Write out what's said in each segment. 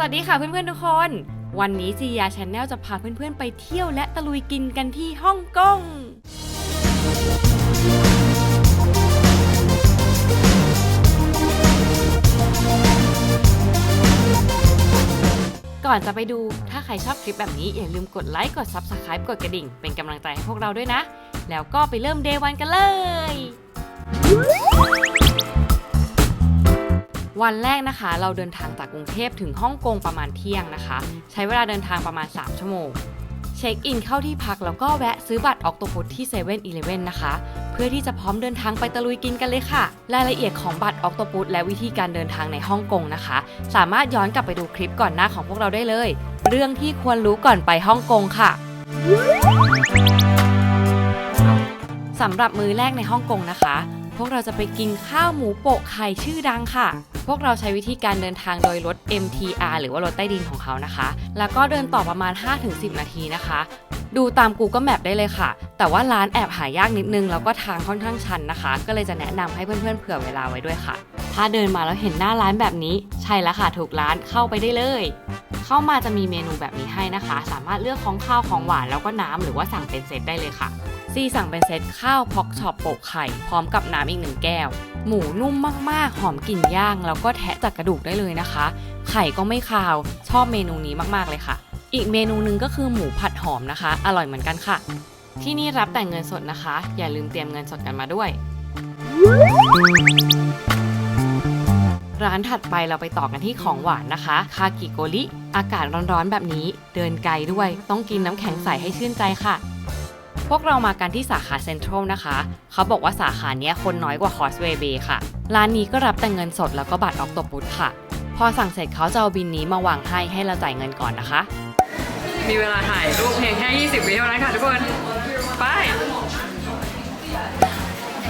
วัสดีค่ะเพื่อนๆทุกคน วันนี้จียาชาแนลจะพาเพื่อนๆไปเที่ยวและตะลุยกินกันที่ฮ่องกงก่อนจะไปดูถ้าใครชอบคลิปแบบนี้อย่าลืมกดไลค์กด Subscribe กดกระดิ่ง เป็นกำลังใจให้พวกเราด้วยนะ แล้วก็ไปเริ่มเดวันกันเลย วันแรกนะคะ เราเดินทางจากกรุงเทพถึงฮ่องกงประมาณเที่ยงนะคะ ใช้เวลาเดินทางประมาณ 3 ชั่วโมง เช็คอินเข้าที่พักแล้วก็แวะซื้อบัตรออกโตพุทที่7 e เ e ่ e อนะคะ เพื่อที่จะพร้อมเดินทางไปตะลุยกินกันเลยค่ะ รายละเอียดของบัตรออกโตพุและวิธีการเดินทางในฮ่องกงนะคะ สามารถย้อนกลับไปดูคลิปก่อนหน้าของพวกเราได้เลย เรื่องที่ควรรู้ก่อนไปฮ่องกงค่ะสำหรับมือแรกในฮ่องกงนะคะ วกเราจะไปกินข้าวหมูโปะไข่ชื่อดังค่ะ พวกเราใช้วิธีการเดินทางโดยรถ MTR หรือว่ารถใต้ดินของเขานะคะ แล้วก็เดินต่อประมาณ 5-10 นาทีนะคะ ดูตาม Google Map ได้เลยค่ะ แต่ว่าร้านแอบหายากนิดนึง แล้วก็ทางค่อนข้างชันนะคะ ก็เลยจะแนะนำให้เพื่อนๆเผื่อเวลาไว้ด้วยค่ะ ถ้าเดินมาแล้วเห็นหน้าร้านแบบนี้ ใช่แล้วค่ะถูกร้านเข้าไปได้เลยเข้ามาจะมีเมนูแบบนี้ให้นะคะ สามารถเลือกของข้าวของหวานแล้วก็น้ำหรือว่าสั่งเป็นเซตได้เลยค่ะ ซีสั่งเป็นเซตข้าวพอกช็อปโปะไข่ พร้อมกับน้ำอีกหนึ่งแก้ว หมูนุ่มมากๆ หอมกลิ่นย่าง แล้วก็แทะจากกระดูกได้เลยนะคะ ไข่ก็ไม่คาว ชอบเมนูนี้มากๆเลยค่ะ อีกเมนูหนึ่งก็คือหมูผัดหอมนะคะ อร่อยเหมือนกันค่ะ ที่นี่รับแต่เงินสดนะคะ อย่าลืมเตรียมเงินสดกันมาด้วย ร้านถัดไปเราไปต่อกันที่ของหวานนะคะคากิโกริอากาศร้อนๆแบบนี้ เดินไกลด้วย ต้องกินน้ำแข็งใสให้ชื่นใจค่ะ พวกเรามากันที่สาขาเซ็นทรัลนะคะ เขาบอกว่าสาขาเนี้ยคนน้อยกว่าคอสเวย์เบย์ค่ะ ร้านนี้ก็รับแต่เงินสดแล้วก็บัตรออกตปุตค่ะ พอสั่งเสร็จเขาจะเอาบินนี้มาวางให้ให้เราจ่ายเงินก่อนนะคะ มีเวลาถ่ายรูปเพียงแค่ 20วิเท่านั้นค่ะทุกคน ไป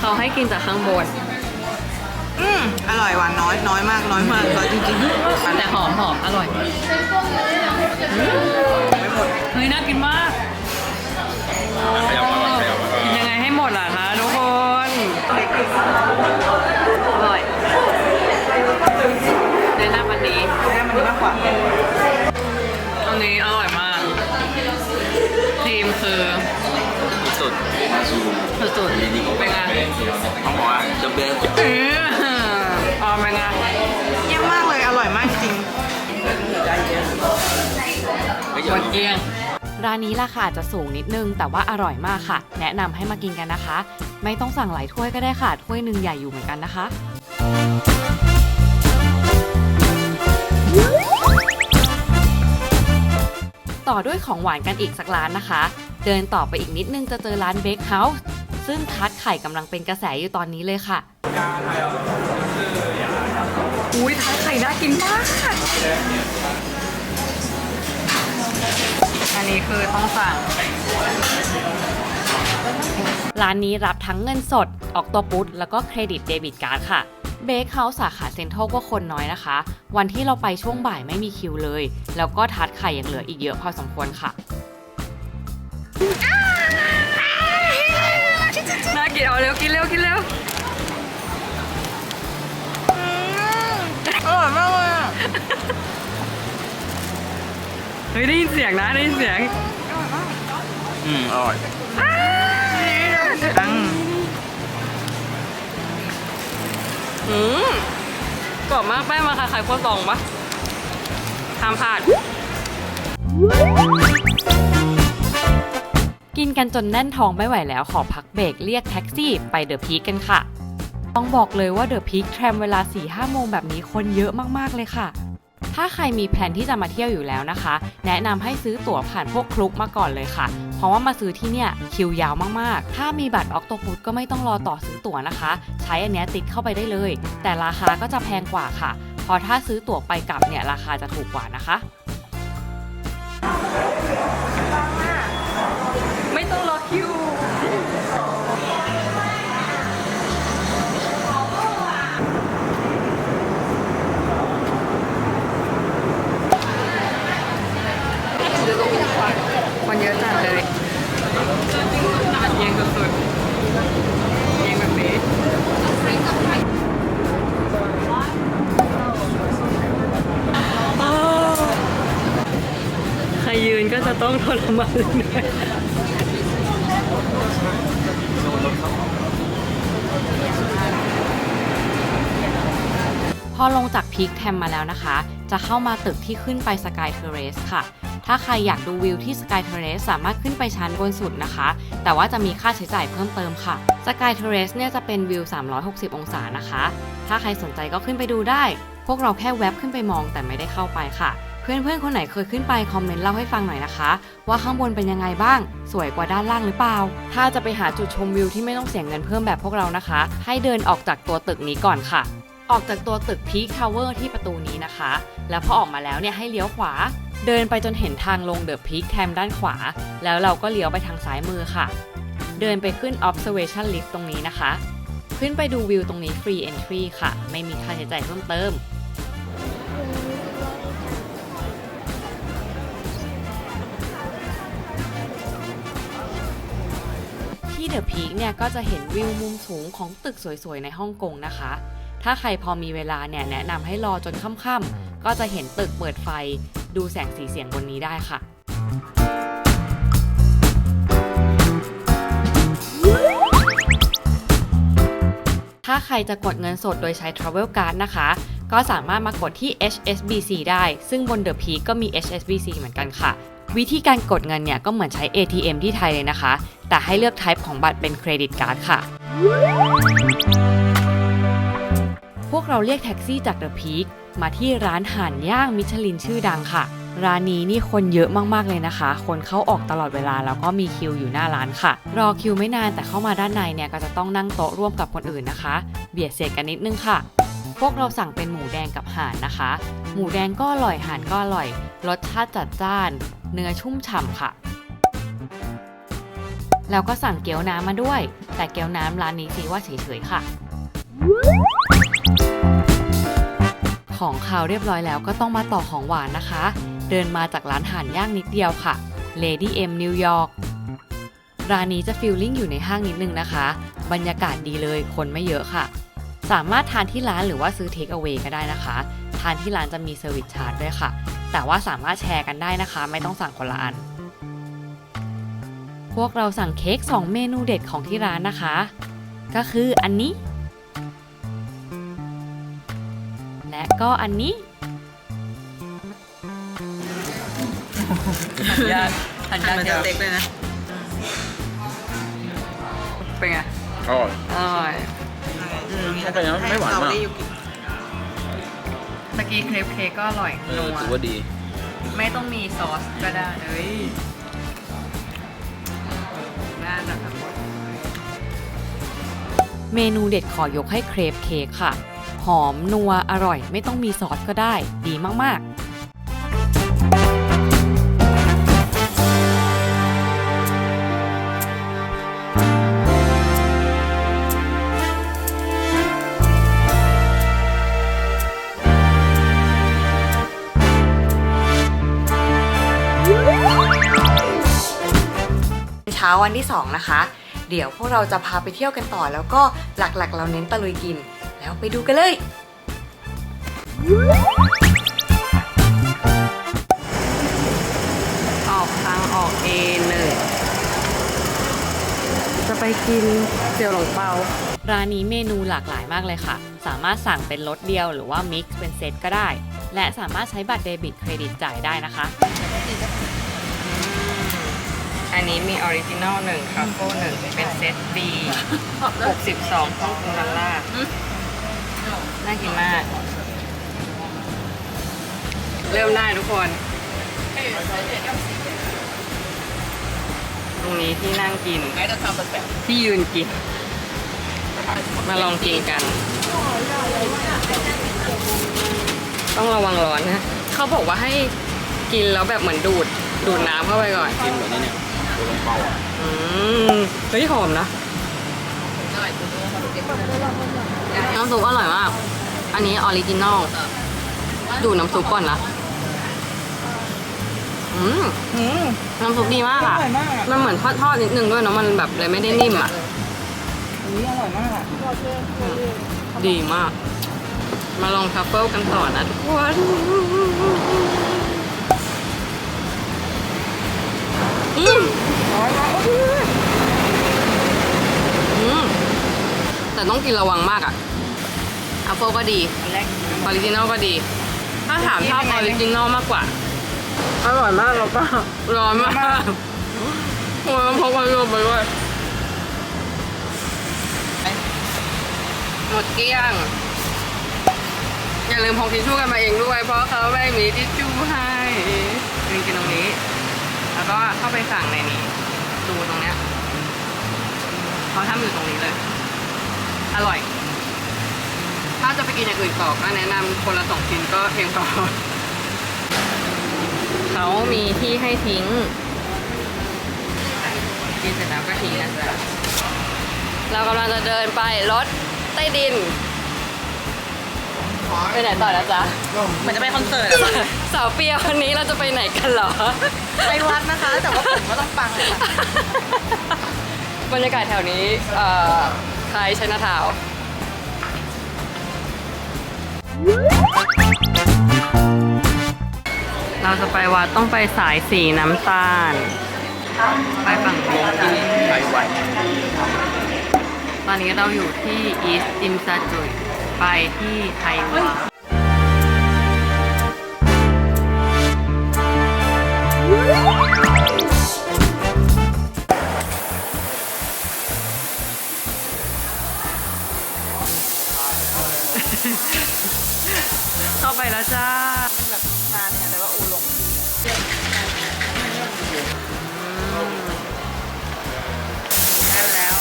เขาให้กินจากข้างบน อืมอร่อยหวานน้อยน้อยมากน้อยมากน้อยจริงๆแต่หอมหอมอร่อยเฮ้ยน่ากินมาก กินยังไงให้หมดล่ะคะทุกคนอร่อยแนะนำอันนี้แม่มันดีมากกว่าอันนี้อร่อยมากครีมคือสุดสุดๆเป็นไงเขาบอกว่า the best เอออ๋อเป็นไงเยี่ยมมากเลยอร่อยมากจริงไม่หเยมอะดเกลี้ยง ร้านนี้ราคาอาจจะสูงนิดนึง แต่ว่าอร่อยมากค่ะ แนะนำให้มากินกันนะคะ ไม่ต้องสั่งหลายถ้วยก็ได้ค่ะ ถ้วยหนึ่งใหญ่อยู่เหมือนกันนะคะต่อด้วยของหวานกันอีกสักร้านนะคะ เดินต่อไปอีกนิดนึงจะเจอร้านเบคเฮาส์ซึ่งทัดไข่กำลังเป็นกระแสอยู่ตอนนี้เลยค่ะอุ้ยทัดไข่น่ากินมาก อันนี้คือต้องสั่ง ร้านนี้รับทั้งเงินสด ออกตัวปุ๊แล้วก็เครดิตเดบิตการ์ดค่ะเบคเฮาส์สาขาเซ็นทรัลก็คนน้อยนะคะ วันที่เราไปช่วงบ่ายไม่มีคิวเลย แล้วก็ทัดไข่ยังเหลืออีกเยอะพอสมควรค่ะ ฮ้ยได้ยินเสียงนะได้ยินเสียง อืมอร่อยดังอืมกรอบมากแป้งมาค่ะไข่ข้าวซองปะห้ามพลาด กินกันจนแน่นท้องไม่ไหวแล้วขอพักเบรกเรียกแท็กซี่ไปเดอะพีคกันค่ะ ต้องบอกเลยว่าเดอะพีคแทรมเวลา4-5โมงแบบนี้คนเยอะมากๆเลยค่ะ ถ้าใครมีแผนที่จะมาเที่ยวอยู่แล้วนะคะ แนะนำให้ซื้อตั๋วผ่านพวกคลุกมาก่อนเลยค่ะ เพราะว่ามาซื้อที่เนี่ยคิวยาวมากๆ ถ้ามีบัตรออกโตพุก็ไม่ต้องรอต่อซื้อตั๋วนะคะ ใช้อันนี้ติดเข้าไปได้เลย แต่ราคาก็จะแพงกว่าค่ะเพราะถ้าซื้อตั๋วไปกลับเนี่ยราคาจะถูกกว่านะคะ อ้าวยืนก็จะต้องทรมานด้วยพอลงจากพีคแทมมาแล้วนะคะ จะเข้ามาตึกที่ขึ้นไปสกายเทเรสค่ะ ถ้าใครอยากดูวิวที่สกายเทเรสสามารถขึ้นไปชั้นบนสุดนะคะ แต่ว่าจะมีค่าใช้จ่ายเพิ่มเติมค่ะ สกายเทเรสเนี่ยจะเป็นวิว 360 องศานะคะ ถ้าใครสนใจก็ขึ้นไปดูได้ พวกเราแค่แวบขึ้นไปมองแต่ไม่ได้เข้าไปค่ะ เพื่อนๆ คนไหนเคยขึ้นไปคอมเมนต์เล่าให้ฟังหน่อยนะคะ ว่าข้างบนเป็นยังไงบ้าง สวยกว่าด้านล่างหรือเปล่า ถ้าจะไปหาจุดชมวิวที่ไม่ต้องเสียเงินเพิ่มแบบพวกเรานะคะ ให้เดินออกจากตัวตึกนี้ก่อนค่ะ ออกจากตัวตึกพีคทาวเวอร์ที่ประตูนี้นะคะ แล้วพอออกมาแล้วเนี่ยให้เลี้ยวขวาเดินไปจนเห็นทางลงเดอะพีคแทมด้านขวา แล้วเราก็เลี้ยวไปทางซ้ายมือค่ะ เดินไปขึ้น observation lift ตรงนี้นะคะ ขึ้นไปดูวิวตรงนี้ free entry ค่ะ ไม่มีค่าใช้จ่ายเพิ่มเติม ที่เดอะพีคเนี่ยก็จะเห็นวิวมุมสูงของตึกสวยๆ ในฮ่องกงนะคะ ถ้าใครพอมีเวลาเนี่ยแนะนำให้รอจนค่ำๆก็จะเห็นตึกเปิดไฟ ดูแสงสีเสียงบนนี้ได้ค่ะ ถ้าใครจะกดเงินสดโดยใช้ Travel Card นะคะ ก็สามารถมากดที่ HSBC ได้ ซึ่งบน The Peak ก็มี HSBC เหมือนกันค่ะ วิธีการกดเงินเนี่ยก็เหมือนใช้ ATM ที่ไทยเลยนะคะ แต่ให้เลือก type ของบัตรเป็นเครดิตการ์ดค่ะ พวกเราเรียกแท็กซี่จาก The Peak มาที่ร้านห่านย่างมิชลินชื่อดังค่ะ ร้านนี้นี่คนเยอะมากๆเลยนะคะ คนเข้าออกตลอดเวลาแล้วก็มีคิวอยู่หน้าร้านค่ะ รอคิวไม่นานแต่เข้ามาด้านในเนี่ยก็จะต้องนั่งโต๊ะร่วมกับคนอื่นนะคะ เบียดเสียดกันนิดนึงค่ะ พวกเราสั่งเป็นหมูแดงกับห่านนะคะ หมูแดงก็อร่อยห่านก็อร่อย รสชาติจัดจ้าน เนื้อชุ่มฉ่ำค่ะ แล้วก็สั่งเกี๊ยวน้ำมาด้วย แต่เกี๊ยวน้ำร้านนี้ซีว่าเฉยๆค่ะของคาวเรียบร้อยแล้วก็ต้องมาต่อของหวานนะคะ เดินมาจากร้านห่านย่างนิดเดียวค่ะ Lady M New York ร้านนี้จะฟิลลิ่งอยู่ในห้างนิดนึงนะคะ บรรยากาศดีเลยคนไม่เยอะค่ะ สามารถทานที่ร้านหรือว่าซื้อเทคเอา a y ก็ได้นะคะ ทานที่ร้านจะมีเซอร์วิสชาร์จด้วยค่ะ แต่ว่าสามารถแชร์กันได้นะคะ ไม่ต้องสั่งคนละอัน พวกเราสั่งเค้ก2 เมนูเด็ดของที่ร้านนะคะ ก็คืออันนี้ และก็อันนี้ ญาติทานมาเต็กเลยนะ เป็นไง อร่อย อร่อยอืมแต่ยังไม่หวานมากให้เรได้อยู่กินตะกี้เครปเค้กก็อร่อยเออถือว่าดี ไม่ต้องมีซอสก็ได้เอ้ยน่าจะแบบเมนูเด็ดขอยกให้เครปเค้กค่ะ หอมนัวอร่อย ไม่ต้องมีซอสก็ได้ ดีมาก ๆาวันที่ 2 นะคะ เดี๋ยวพวกเราจะพาไปเที่ยวกันต่อ แล้วก็หลักๆ เราเน้นตะลุยกิน แล้วไปดูกันเลย ออกทางออกเอหนึ่งจะไปกินเสี่ยวหลงเปา ร้านนี้เมนูหลากหลายมากเลยค่ะ สามารถสั่งเป็นรสเดียวหรือว่ามิกซ์เป็นเซตก็ได้ และสามารถใช้บัตรเดบิตเครดิตจ่ายได้นะคะ อันนี้มีออริจินอลหนึ่งคาโก้หนึ่งเป็นเซตดี62ของคุณดอลลาร์น่ากินมาก เริ่มได้ทุกคน ตรงนี้ที่นั่งกิน ที่ยืนกิน มาลองกินกัน ต้องระวังร้อนนะ เขาบอกว่าให้กินแล้วแบบเหมือนดูด ดูดน้ำเข้าไปก่อน กินเหมือนนี่เนี่ย ตัวลงเปาอะอืมเฮ้ยหอมนะน้ำซุปอร่อยมาก อันนี้ออริจินอล ดูน้ำซุปก่อนนะ อืมอืมน้ำซุปดีมากอะอร่อยมากอะมันเหมือนทอดๆนิดนึงด้วยเนอะมันแบบเลยไม่ได้นิ่มอะ อุ้ยอร่อยมากอะดีมาก มาลองทัฟเฟิลกันต่อนะทุกคน ต้องกินระวังมากอะอัฟเฟิลก็ดีอันแรกออริจินอลก็ดี ถ้าถามชอบออริจินอลมากกว่า อร่อยมากแล้วก็ร้อนมากโอ้ยพกไปรวมไปด้วยหมดเกลี้ยง อย่าลืมพกทิชชู่กันมาเองด้วย เพราะเขาไม่มีทิชชู่ให้กินกินตรงนี้ แล้วก็เข้าไปสั่งในนี้ ดูตรงเนี้ยเขาทำอยู่ตรงนี้เลยอ ร่อย ถ้าจะไปกินอย่างอื่นต่อก็แนะนำคนละสองชิ้นก็เพียงพอเขามีที่ให้ทิ้งกินเสร็จแล้วก็ทิ้งนะจ๊ะเรากำลังจะเดินไปรถใต้ดินไปไหนต่อนะจ๊ะเหมือนจะไปคอนเสิร์ตอะ สาวเปียวันนี้เราจะไปไหนกันเหรอ ไปวัดนะคะ แต่ว่าผมก็ต้องปังค่ะ บรรยากาศแถวนี้เอ่อ คล้ายชัยนาทาวเราจะไปวัดต้องไปสายสีน้ำตาล ไปฝั่งโน้นไปไวตอนนี้เราอยู่ที่อีสติมซาจุยไปที่ไทยวา เข้าไปแล้วจ้าเป็นแบบชาเนี่ยแต่ว่าอูหลงได้แล้ว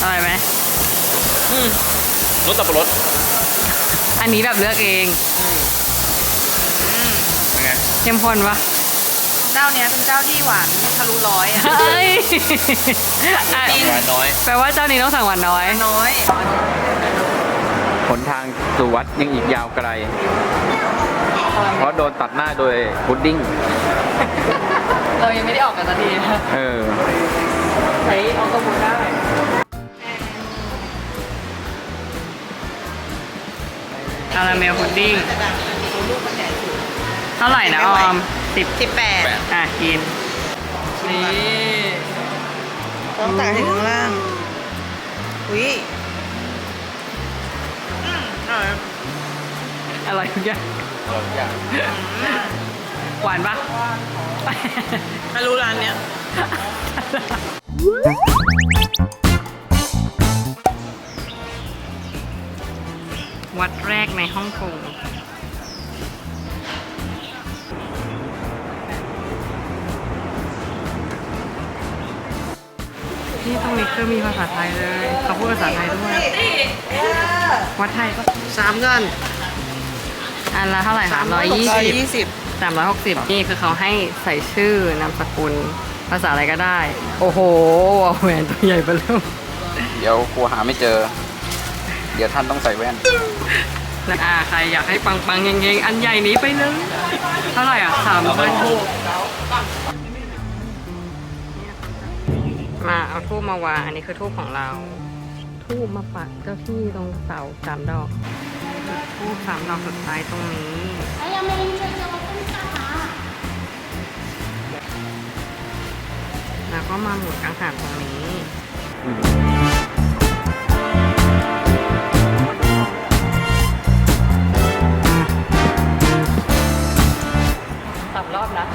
อร่อยไหมรสสับปะรดอันนี้แบบเลือกเองเป็นไงเข้มข้นปะ เจ้าเนี้ยเป็นเจ้าที่หวานทะลุร้อยอะเฮ้ยหวานน้อย แปลว่าเจ้านี้ต้องสั่งหวานน้อย น้อยหนทางสู่วัดยังอีกยาวไกล เพราะโดนตัดหน้าโดยพุดดิ้ง เรายังไม่ได้ออกกันสักทีนะเออ ใช้ออกกระมูได้ คาราเมลพุดดิ้ง เท่าไหร่นะออม สิบสิบแปดแปดอะกินนี่ต้องตักถึงข้างล่าง อุ้ยอืมอร่อยอร่อยทุกอย่างเราอยากหวานปะทะลุร้านเนี้ยวัดแรกในฮ่องกง นี่ตรงนี้คือมีภาษาไทยเลยเขาพูดภาษาไทยด้วยวัดไทยก็สามเงินอันละเท่าไหร่คะร้อยยี่สิบยี่สิบสามร้อยหกสิบนี่คือเขาให้ใส่ชื่อนามสกุลภาษาอะไรก็ได้ โอ้โหแหวนตัวใหญ่เบ้อเริ่มเดี๋ยวครูหาไม่เจอ เดี๋ยวท่านต้องใส่แว่นนะอ่าใครอยากให้ปังปังๆเงงๆอันใหญ่นี้ไปเลยเท่าไหร่อะสามพันหก มาเอาทูบมาวางอันนี้คือทูบของเรา ทูบมาปักเจ้าที่ตรงเสาสามดอกจุดทูบสามดอกสุดท้ายตรงนี้แล้วก็มาหมุนกังหันตรงนี้สามรอบนะ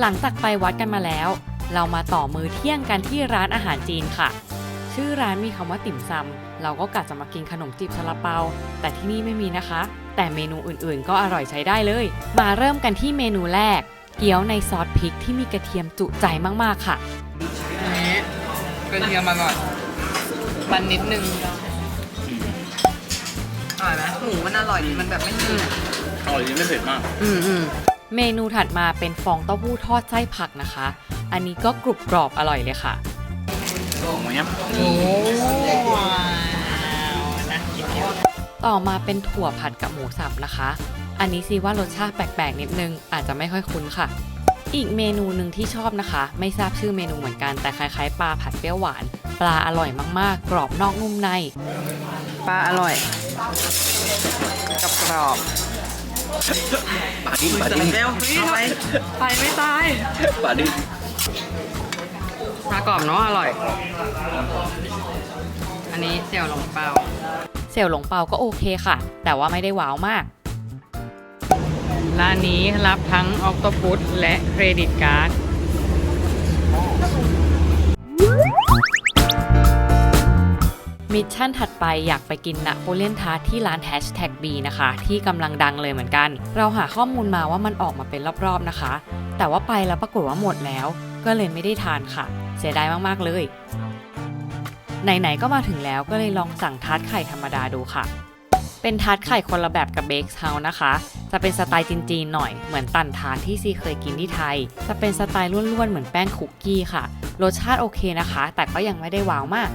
หลังจากไปวัดกันมาแล้ว เรามาต่อมือเที่ยงกันที่ร้านอาหารจีนค่ะ ชื่อร้านมีคำว่าติ่มซำเราก็กะจะมากินขนมจีบซาลาเปา แต่ที่นี่ไม่มีนะคะ แต่เมนูอื่นๆ ก็อร่อยใช้ได้เลย มาเริ่มกันที่เมนูแรก เกี๊ยวในซอสพริกที่มีกระเทียมจุใจมากๆค่ะนี้กระเทียมมาก่อนมันนิดนึงอร่อยไหมหมูมันอร่อยดีมันแบบไม่เหนื่ อยอร่อยจริงไม่เผ็ดมาก อืมอืมเมนูถัดมาเป็นฟองเต้าหู้ทอดไส้ผักนะคะ อันนี้ก็กรุบกรอบอร่อยเลยค่ะหมูยับโอ้ว้าวนะกินเยอะต่อมาเป็นถั่วผัดกับหมูสับนะคะ อันนี้ซีว่ารสชาติแปลกๆนิดนึง อาจจะไม่ค่อยคุ้นค่ะ อีกเมนูหนึ่งที่ชอบนะคะ ไม่ทราบชื่อเมนูเหมือนกันแต่คล้ายๆ ปลาผัดเปรี้ยวหวาน ปลาอร่อยมากๆ กรอบนอกนุ่มใน ปลาอร่อยกับกรอบ ปาดิ้นปาใส่ดิ้นแล้วเอาไปไปไม่ตายปาดิ้นปลากรอบเนาะอร่อย อันนี้เสี่ยวหลงเปาเสี่ยวหลงเปาก็โอเคค่ะ แต่ว่าไม่ได้ว้าวมาก ร้านนี้รับทั้งอ c t o p u s และเครดิตการ์ด มิชชั่นถัดไปอยากไปกินนะโปเลียนทาร์ตที่ร้าน Hashtag B นะคะ ที่กำลังดังเลยเหมือนกัน เราหาข้อมูลมาว่ามันออกมาเป็นรอบๆนะคะ แต่ว่าไปแล้วปรากฏว่าหมดแล้ว ก็เลยไม่ได้ทานค่ะ เสียดายมากๆเลย ไหนๆก็มาถึงแล้วก็เลยลองสั่งทาร์ตไข่ธรรมดาดูค่ะ เป็นทาร์ตไข่คนละแบบกับเบคเฮานะคะ จะเป็นสไตล์จีนๆหน่อยเหมือนตันทาร์ตที่ซีเคยกินที่ไทย จะเป็นสไตล์ล้วนๆเหมือนแป้งคุกกี้ค่ะ รสชาติโอเคนะคะ แต่ก็ยังไม่ได้ว้าวมาก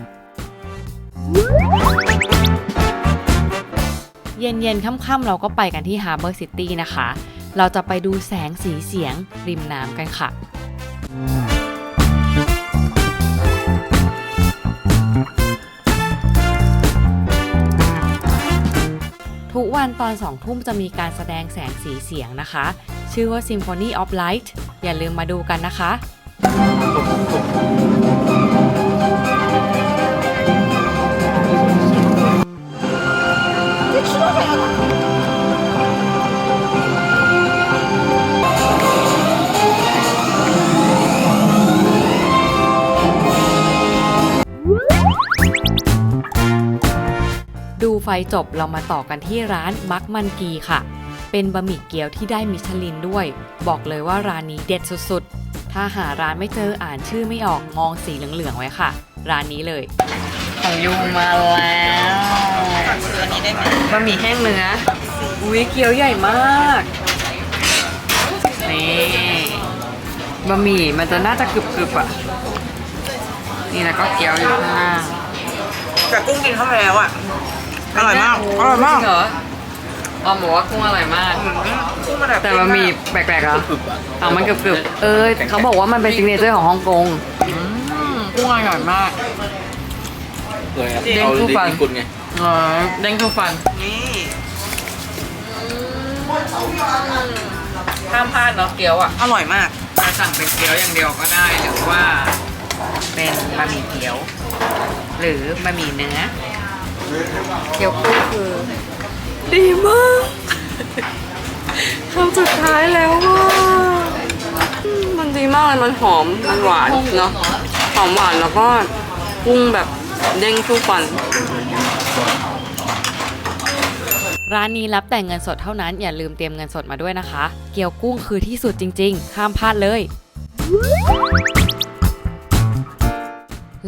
เย็นๆค่ำๆเราก็ไปกันที่ Harbor City นะคะ เราจะไปดูแสงสีเสียงริมน้ำกันค่ะ ทุกวันตอนสองทุ่มจะมีการแสดงแสงสีเสียงนะคะ ชื่อว่า Symphony of Light อย่าลืมมาดูกันนะคะ ดูไฟจบเรามาต่อกันที่ร้านมักมันกีค่ะ เป็นบะหมี่เกี๊ยวที่ได้มิชลินด้วย บอกเลยว่าร้านนี้เด็ดสุดๆ ถ้าหาร้านไม่เจออ่านชื่อไม่ออกมองสีเหลืองๆไว้ค่ะ ร้านนี้เลย ของยูมาแล้ว บะหมี่แห้งเนื้อ อุ้ยเกี๊ยวใหญ่มาก นี่บะหมี่มันจะน่าจะกรึบๆอะ นี่แล้วก็เกี๊ยวอยู่ข้างล่างแต่กุ้งกินเข้าไปแล้วอะ อร่อยมาก อร่อยมากจงเหรอออมบอกว่ากุ้งอร่อยมากอืมกุ้งมันแบบแต่บะหมี่แปลกๆเหรออะมันกรึบๆ เออเขาบอกว่ามันเป็นซิกเนเจอร์ของฮ่องกงอืมกุ้งอร่อยมากเลยเด้งเอาคู่ลิ้ฟันนกุลไง อ๋อเด้งทุกฟันนี่ห้ามพลาดเนาะเกี๊ยวอะ อร่อยมากจะสั่งเป็นเกี๊ยวอย่างเดียวก็ได้ หรือว่าเป็นบะหมี่เกี๊ยว หรือบะหมี่เนื้อ เกี๊ยวกุ้งคือ ดีมากคำสุดท้ายแล้วว่ามันดีมากเลยมันหอมมันหวานเนาะหอมหวานแล้วก็กุ้งแบบ เด้งทุกฟันร้านนี้รับแต่เงินสดเท่านั้น อย่าลืมเตรียมเงินสดมาด้วยนะคะ เกี๊ยวกุ้งคือที่สุดจริง ๆ ห้ามพลาดเลย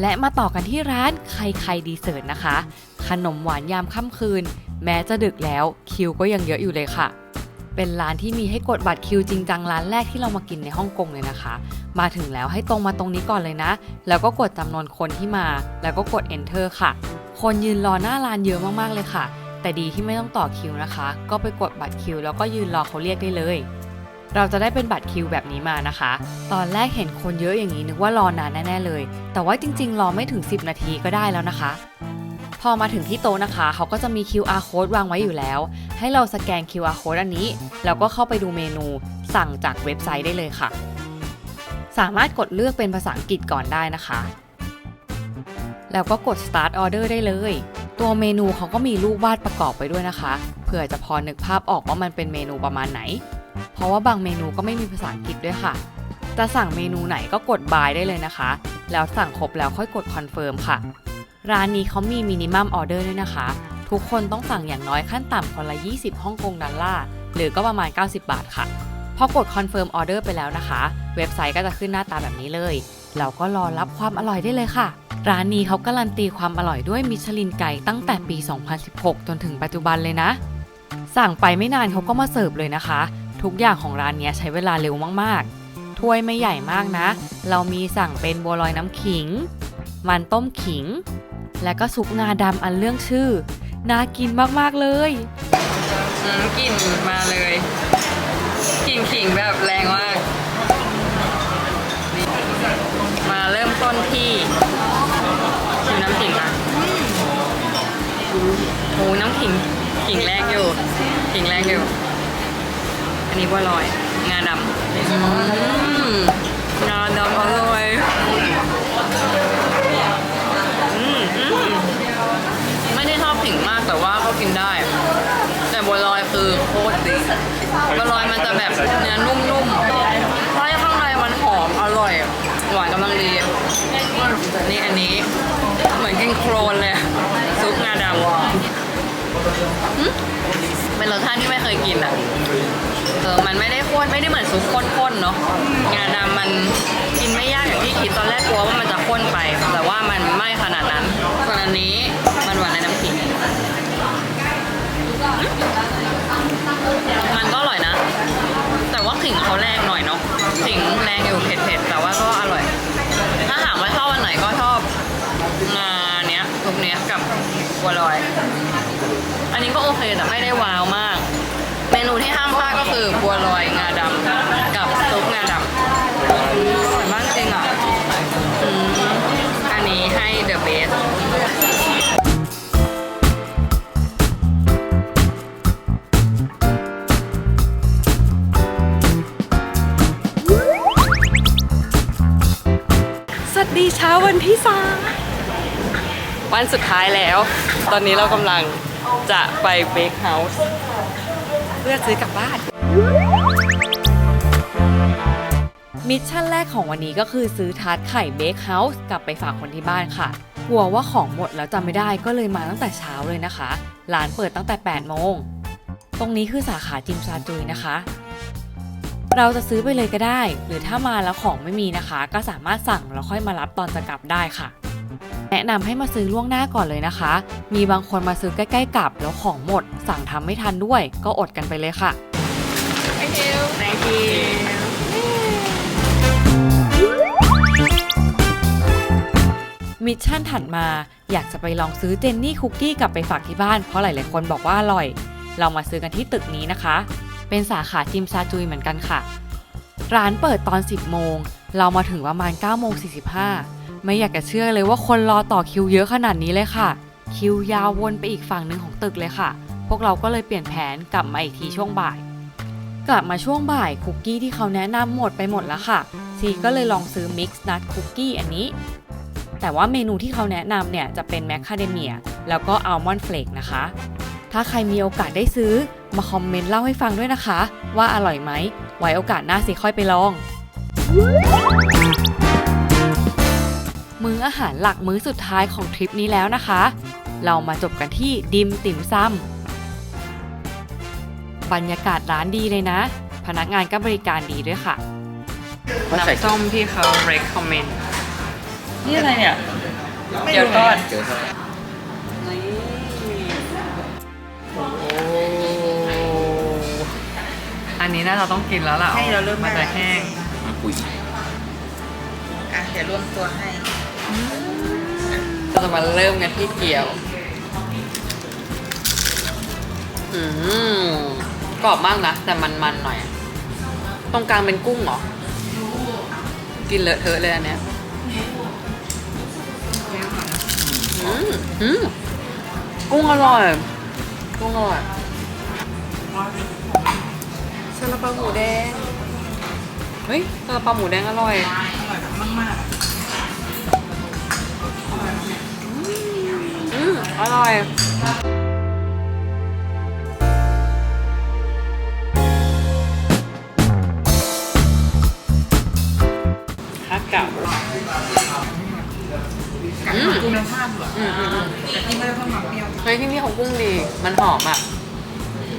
และมาต่อกันที่ร้านใครใครดีเซิร์ตนะคะ ขนมหวานยามค่ำคืน แม้จะดึกแล้วคิวก็ยังเยอะอยู่เลยค่ะ เป็นร้านที่มีให้กดบัตรคิวจริงจังร้านแรกที่เรามากินในฮ่องกงเลยนะคะ มาถึงแล้วให้ตรงมาตรงนี้ก่อนเลยนะ แล้วก็กดจำนวนคนที่มา แล้วก็กด enter ค่ะ คนยืนรอหน้าร้านเยอะมากๆเลยค่ะ แต่ดีที่ไม่ต้องต่อคิวนะคะ ก็ไปกดบัตรคิว แล้วก็ยืนรอเขาเรียกได้เลย เราจะได้เป็นบัตรคิวแบบนี้มานะคะ ตอนแรกเห็นคนเยอะอย่างนี้นึกว่ารอนานแน่ๆเลย แต่ว่าจริง ๆ รอไม่ถึง 10 นาทีก็ได้แล้วนะคะ พอมาถึงที่โต๊ะนะคะ เขาก็จะมี QR code วางไว้อยู่แล้ว ให้เราสแกน QR code อันนี้ แล้วก็เข้าไปดูเมนู สั่งจากเว็บไซต์ได้เลยค่ะ สามารถกดเลือกเป็นภาษาอังกฤษก่อนได้นะคะ แล้วก็กด start order ได้เลย ตัวเมนูเขาก็มีรูปวาดประกอบไปด้วยนะคะ เผื่อจะพอนึกภาพออกว่ามันเป็นเมนูประมาณไหน เพราะว่าบางเมนูก็ไม่มีภาษาอังกฤษด้วยค่ะ จะสั่งเมนูไหนก็กด buy ได้เลยนะคะ แล้วสั่งครบแล้วค่อยกด confirm ค่ะ ร้านนี้เขามีมินิมัมออเดอร์ด้วยนะคะ ทุกคนต้องสั่งอย่างน้อยขั้นต่ำคนละ 20ฮ่องกงดอลลาร์หรือก็ประมาณ 90 บาทค่ะ พอกด confirm order ไปแล้วนะคะ เว็บไซต์ก็จะขึ้นหน้าตาแบบนี้เลย เราก็รอรับความอร่อยได้เลยค่ะ ร้านนี้เขาการันตีความอร่อยด้วยมิชลินไก่ตั้งแต่ปี 2016 จนถึงปัจจุบันเลยนะ สั่งไปไม่นานเขาก็มาเสิร์ฟเลยนะคะ ทุกอย่างของร้านนี้ใช้เวลาเร็วมากๆ ถ้วยไม่ใหญ่มากนะ เรามีสั่งเป็นบัวลอยน้ำขิง มันต้มขิง และก็ซุปงาดำอันเรื่องชื่อ น่ากินมากๆเลยกลิ่นมาเลยกลิ่นขิงแบบแรงมาก มาเริ่มต้นที่ชิมน้ำขิงนะโอ้น้ำขิงขิงแรงอยู่ขิงแรงอยู่นี่บัวลอย งาดำงาดำอร่อยอืมอืมไม่ได้ชอบผิงมากแต่ว่าก็กินได้ แต่บัวลอยคือโคตรดีบัวลอยมัน จะแบบเนื้อนุ่มๆไส้ข้างในมันหอมอร่อย หวานกำลังดี นี่อันนี้ เหมือนกินโครนเลย ซุปงาดำอืมเป็นรสชาติที่ไม่เคยกินอะเออมันไม่ได้ข้นไม่ได้เหมือนซุปข้นๆเนาะงาดำมันกินไม่ยากอย่างที่คิดตอนแรกกลัวว่ามันจะข้นไป แต่ว่ามันไม่ขนาดนั้นส่วนอันนี้มันหวานในน้ำขิงมันก็อร่อยนะแต่ว่า ขิงเขาแรงหน่อยเนาะขิงแรงอยู่เผ็ดๆแต่ว่าก็อร่อย ถ้าถามว่าชอบอันไหนก็ชอบงาเนี้ยทุกเนี้ยกับบัวลอย อันนี้ก็โอเคแต่ไม่ได้ว้าวมาก เมนูที่ห้ามพลาดก็คือบัวลอยงาดำกับซุปงาดำอร่อยมากจริงอะอันนี้ให้ the best วัสดีเช้าวันที่สามวันสุดท้ายแล้ว ตอนนี้เรากำลังจะไปเบคเฮาส์เพื่อซื้อกลับบ้าน มิชชั่นแรกของวันนี้ก็คือซื้อทาร์ตไข่เบคเฮาส์กลับไปฝากคนที่บ้านค่ะ กลัวว่าของหมดแล้วจำไม่ได้ก็เลยมาตั้งแต่เช้าเลยนะคะ ร้านเปิดตั้งแต่ 8 โมง ตรงนี้คือสาขาจิมซาจุยนะคะ เราจะซื้อไปเลยก็ได้ หรือถ้ามาแล้วของไม่มีนะคะ ก็สามารถสั่งแล้วค่อยมารับตอนจะกลับได้ค่ะ แนะนำให้มาซื้อล่วงหน้าก่อนเลยนะคะ มีบางคนมาซื้อใกล้ๆกลับ แล้วของหมด สั่งทำไม่ทันด้วย ก็อดกันไปเลยค่ะ Thank you Thank you มิชชั่นถัดมาอยากจะไปลองซื้อเจนนี่คุกกี้กลับไปฝากที่บ้านเพราะหลายๆคนบอกว่าอร่อย เรามาซื้อกันที่ตึกนี้นะคะ เป็นสาขาจิมซาจุยเหมือนกันค่ะ ร้านเปิดตอน 10 โมง เรามาถึงประมาณ9โมง45 ไม่อยากจะเชื่อเลยว่าคนรอต่อคิวเยอะขนาดนี้เลยค่ะ คิวยาววนไปอีกฝั่งหนึ่งของตึกเลยค่ะ พวกเราก็เลยเปลี่ยนแผนกลับมาอีกทีช่วงบ่าย กลับมาช่วงบ่ายคุกกี้ที่เขาแนะนำหมดไปหมดแล้วค่ะซีก็เลยลองซื้อมิกซ์นัทคุกกี้อันนี้แต่ว่าเมนูที่เขาแนะนำเนี่ยจะเป็นแมคคาเดเมียแล้วก็อัลมอนด์เฟลกนะคะ ถ้าใครมีโอกาสได้ซื้อ มาคอมเมนต์เล่าให้ฟังด้วยนะคะ ว่าอร่อยไหม ไว้โอกาสหน้าสิค่อยไปลอง มื้ออาหารหลักมื้อสุดท้ายของทริปนี้แล้วนะคะ เรามาจบกันที่ดิมติ่มซำบรรยากาศร้านดีเลยนะ พนักงานก็บริการดีด้วยค่ะน้ำส้มที่เขา recommend นี่อะไรเนี่ย เดี๋ยวก่อน นนี้น่าจะต้องกินแล้วล่ะให้เราเริ่มมันจะแห้งมาคุยอะเดี๋ยวรวมตัวให้ เราจะมาเริ่มกันที่เกี๊ยว อืมกรอบมากนะ แต่มันๆหน่อย ตรงกลางเป็นกุ้งเหรอ กินเลอะเทอะเลยอันเนี้ยอืมอืมกุ้งอร่อย กุ้งอร่อยซาลา เปาหมูแดง เฮ้ยซาลาเปาหมูแดงอร่อย อร่อยแบบมากอืมอร่อยฮักกับๆกับหมูกุ้งน้ำข้ามเหรออืมอืมอืม แต่ที่ไม่ได้เพิ่มความเปรี้ยว เฮ้ยที่นี่ของกุ้งดี มันหอมอะ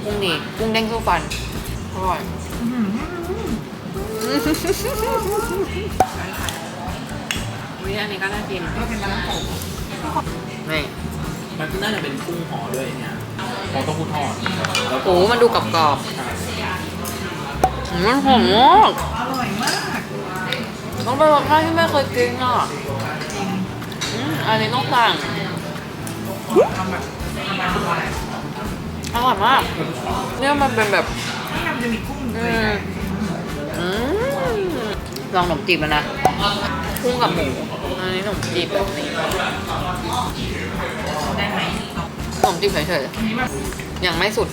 กุ้งดี กุ้งเด้งสู้ฟัน อร่อยวิอันนี้ก็น่ากินก็เป็นร้านโป่งนี่มันน่าจะเป็นกุ้งห่อด้วยเนี่ยห่อเต้าหู้ทอดแล้วก็โอ้มันดูกรอบๆอืมมันหอมมากอร่อยมากต้องเป็นรสชาติที่ไม่เคยกินอะอืมอันนี้ต้องสั่งทำแบบทำแบบอร่อยอร่อยมากเนี่ยมันเป็นแบบ ข้างในมันจะมีกุ้งอืเลยมอืมลองขนมจีบแล้วนะ กุ้งกับหมูอันนี้ขนมจีบแบบนี้ได้ไหมขนมจีบเฉยอันนี้แบบๆยังไม่สุด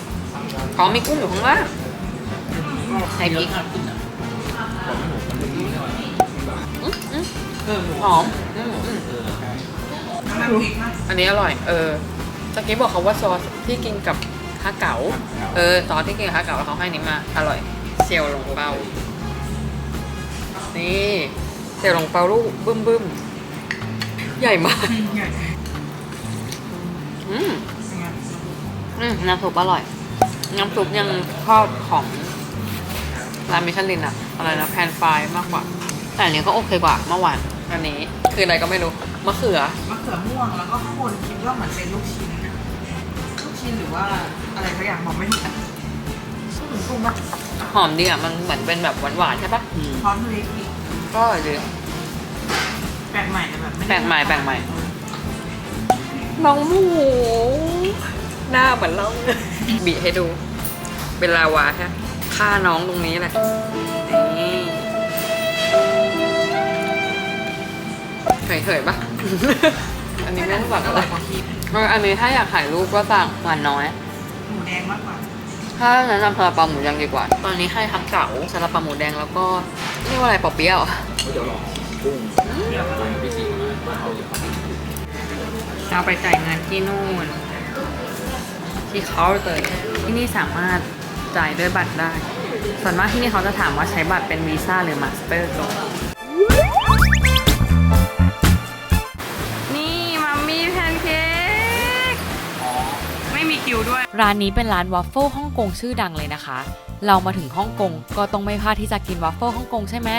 เขามีกุ้งอยู่ข้างล่างอใส่พริกเนื้อข้าวขึ้นอะบอกไม่หมูมันเลยนี่หน่อยอืมอืมเออหมูหอมอืมอืมเออใช่น้ำมันพริกมากอันนี้อร่อย เออตะกี้บอกเขาว่าซอสที่กินกับฮาเก๋า เออซอสที่กินกับฮาเก๋าแล้วเขาให้นี้มา อร่อย เซียวหลงเปา นี่เซียวหลงเปาลูกบึ้มบึ้มใหญ่มาก ใหญ่อืมเป็นไงอืมน้ำซุปอร่อย น้ำซุปยังชอบของร้านมิชลินอะอะไรนะแพนไฟรายมากกว่า แต่อันนี้ก็โอเคกว่าเมื่อวานอันนี้คืออะไรก็ไม่รู้มะเขือมะเขือม่วงแล้วก็ข้างบนคิดว่าเหมือนเป็นลูกชิ้นนะลูกชิ้นหรือว่า อะไรสักอย่างบอกไม่ถูกเหมือนกุ้งปะหอมดีอะมันเหมือนเป็นแบบหวานๆใช่ปะอืมช้อนทะเลอีกก็อร่อยดี แปลกใหม่แต่แบบไม่ได้แปลกใหม่แปลกใหม่ น้องหมู หน้าเหมือนเราบีให้ดู เป็นลาวาใช่ปะฆ่าน้องตรงนี้แหละ นี่เฉยๆปะ อันนี้ไม่ต้องสั่งออะไรร่อยกว่าคิดเอออันนี้ถ้าอยากถ่ายรูปก็สั่งหวานน้อยหมูแดงมากกว่า ถ้าแนะนำซาลาเปาหมูแดงดีกว่า ตอนนี้ให้ทักเก๋าซาลาเปาหมูแดงแล้วก็เรียกว่าอะไรปอเปี๊ยะเหรอเดี๋ยวลองกุ้งเดี๋ยวกุ้งพี่ซีมาเอาเดี๋ยวเอาไปจ่ายเงินที่นู่น ที่เคาน์เตอร์ที่นี่สามารถจ่ายด้วยบัตรได้ ส่วนมากที่นี่เขาจะถามว่าใช้บัตรเป็นวีซ่าหรือมาสเตอร์ก่อนนี่ มีคิวด้วย ร้านนี้เป็นร้านวอฟเฟิลฮ่องกงชื่อดังเลยนะคะ เรามาถึงฮ่องกงก็ต้องไม่พลาดที่จะกินวอฟเฟิลฮ่องกงใช่ไหม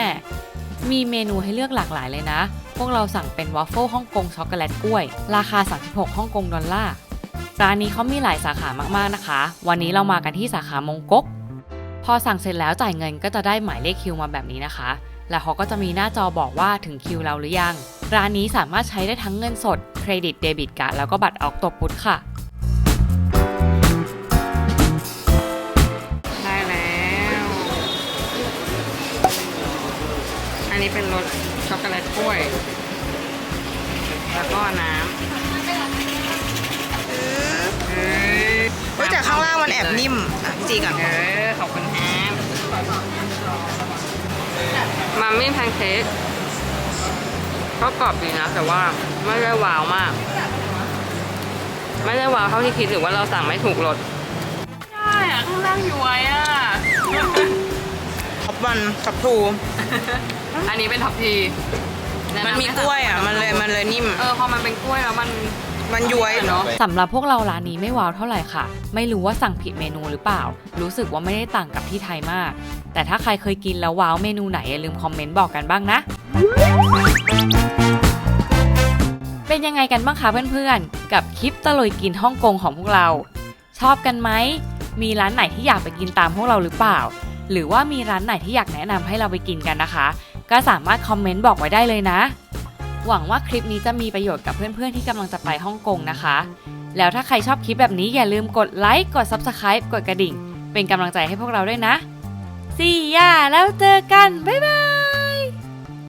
มีเมนูให้เลือกหลากหลายเลยนะ พวกเราสั่งเป็นวอฟเฟิลฮ่องกงช็อกโกแลตกล้วย ราคา 36ฮ่องกงดอลลาร์ ร้านนี้เขามีหลายสาขามากๆนะคะ วันนี้เรามากันที่สาขามงกก พอสั่งเสร็จแล้วจ่ายเงินก็จะได้หมายเลขคิวมาแบบนี้นะคะ แล้วเขาก็จะมีหน้าจอบอกว่าถึงคิวเราหรือยัง ร้านนี้สามารถใช้ได้ทั้งเงินสด เครดิตเดบิตการ์ดแล้วก็บัตรออกตบพุทค่ะ นนี้เป็นรสช็อกโกแลตกล้วย แล้วก็น้ำเอ้ยเฮ้ยแต่ข้างล่างมันแอบนิ่มอะพี่จีก่อนเออขอบคุณแอมมัมมี่แพนเค้กก็กรอบดีนะ แต่ว่าไม่ได้ว้าวมาก ไม่ได้ว้าวเท่าที่คิดหรือว่าเราสั่งไม่ถูกรสใช่อะข้างล่างอยู่ไว้อะท็อปวันท็อปทู อันนี้เป็นท็อปทีมันมีกล้วยอะ มันเลยมันเลยนิ่ม เออพอมันเป็นกล้วยแล้วมันมันย้วยเนาะ สำหรับพวกเราร้านนี้ไม่ว้าวเท่าไหร่ค่ะ ไม่รู้ว่าสั่งผิดเมนูหรือเปล่า รู้สึกว่าไม่ได้ต่างกับที่ไทยมาก แต่ถ้าใครเคยกินแล้วว้าวเมนูไหนอย่าลืมคอมเมนต์บอกกันบ้างนะ เป็นยังไงกันบ้างคะเพื่อนๆ กับคลิปตะลุยกินฮ่องกงของพวกเรา ชอบกันไหม มีร้านไหนที่อยากไปกินตามพวกเราหรือเปล่า หรือว่ามีร้านไหนที่อยากแนะนำให้เราไปกินกันนะคะ ก็สามารถคอมเมนต์บอกไว้ได้เลยนะ หวังว่าคลิปนี้จะมีประโยชน์กับเพื่อนๆที่กำลังจะไปฮ่องกงนะคะ แล้วถ้าใครชอบคลิปแบบนี้อย่าลืมกดไลค์กด Subscribe กดกระดิ่ง เป็นกำลังใจให้พวกเราด้วยนะซี่ย่าแล้วเจอกัน บ๊ายบาย